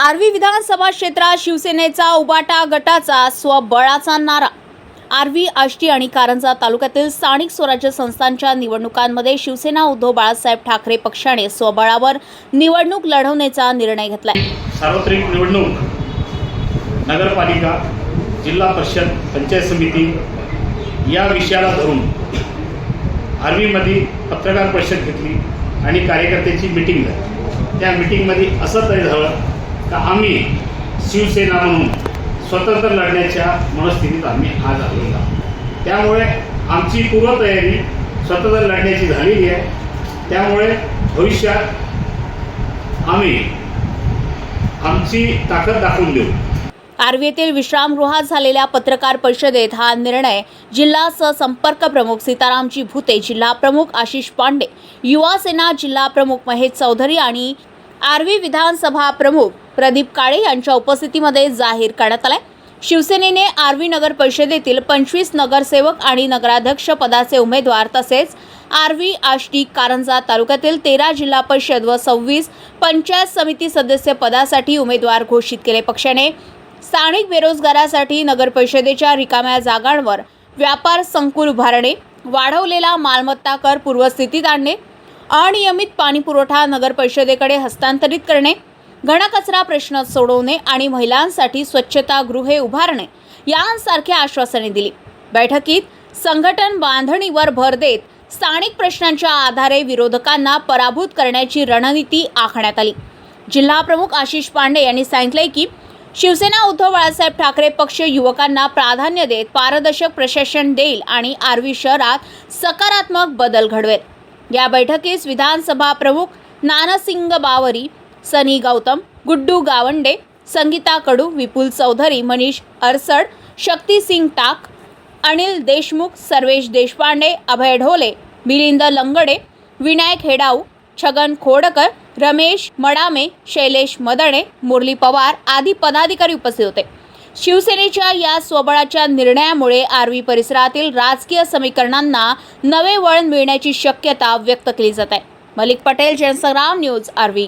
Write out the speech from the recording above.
आर्वी विधानसभा क्षेत्रात शिवसेनेचा उबाटा गटाचा स्वबळाचा नारा. आर्वी आष्टी आणि कारंजा तालुक्यातील स्थानिक स्वराज्य संस्थांच्या निवडणुकांमध्ये शिवसेना उद्धव बाळासाहेब ठाकरे पक्षाने स्वबळावर निवडणूक लढवण्याचा निर्णय घेतलाय. सार्वत्रिक निवडणूक नगरपालिका जिल्हा परिषद पंचायत समिती या विषयाला धरून आर्वीमध्ये पत्रकार परिषद घेतली आणि कार्यकर्त्यांची मिटिंग झाली. त्या मिटिंगमध्ये असं तरी झालं का आम्ही शिवसेना म्हणून स्वतंत्र लढण्याच्या मनस्थितीत आम्ही आज आलेलो आहोत. त्यामुळे आमची पूर्वतयारी स्वतंत्र लढण्याची झालेली आहे. त्यामुळे भविष्यात आम्ही आमची ताकद दाखवून देऊ. आर्वी येथील विश्रामगृहात झालेल्या पत्रकार परिषदेत हा निर्णय जिल्हा सहसंपर्क प्रमुख सीतारामजी भुते जिल्हा प्रमुख आशिष पांडे युवा सेना जिल्हा प्रमुख महेश चौधरी आणि आर्वी विधानसभा प्रमुख प्रदीप काळे यांच्या उपस्थितीमध्ये जाहीर करण्यात आलाय. शिवसेनेने आर्वी नगर परिषदेतील पंचवीस नगरसेवक आणि नगराध्यक्ष पदाचे उमेदवार तसेच आर्वी आष्टी कारंजा तालुक्यातील तेरा जिल्हा परिषद व सव्वीस पंचायत समिती सदस्य पदासाठी उमेदवार घोषित केले. पक्षाने स्थानिक बेरोजगारासाठी नगर परिषदेच्या रिकाम्या जागांवर व्यापार संकुल उभारणे वाढवलेला मालमत्ता कर पूर्वस्थितीत आणणे अनियमित पाणी पुरवठा नगर परिषदेकडे हस्तांतरित करणे घनकचरा प्रश्न सोडवणे आणि महिलांसाठी स्वच्छतागृहे उभारणे यांसारख्या आश्वासने दिली. बैठकीत संघटन बांधणीवर भर देत स्थानिक प्रश्नांच्या आधारे विरोधकांना पराभूत करण्याची रणनीती आखण्यात आली. जिल्हा प्रमुख आशिष पांडे यांनी सांगितले की शिवसेना उद्धव बाळासाहेब ठाकरे पक्ष युवकांना प्राधान्य देत पारदर्शक प्रशासन देईल आणि आर्वी शहरात सकारात्मक बदल घडवेल. या बैठकीस विधानसभा प्रमुख नानसिंग बावरी सनी गौतम गुड्डू गावंडे संगीता कडू विपुल चौधरी मनीष अरसड शक्तिसिंग टाक अनिल देशमुख सर्वेश देशपांडे अभय ढोले मिलिंद लंगडे विनायक हेडाऊ छगन खोडकर रमेश मडामे शैलेश मदणे मुरली पवार आदी पदाधिकारी उपस्थित होते. शिवसेनेच्या या स्वबळाच्या निर्णयामुळे आर्वी परिसरातील राजकीय समीकरणांना नवे वळण मिळण्याची शक्यता व्यक्त केली जात आहे. मलिक पटेल जनसंग्राम न्यूज आर्वी.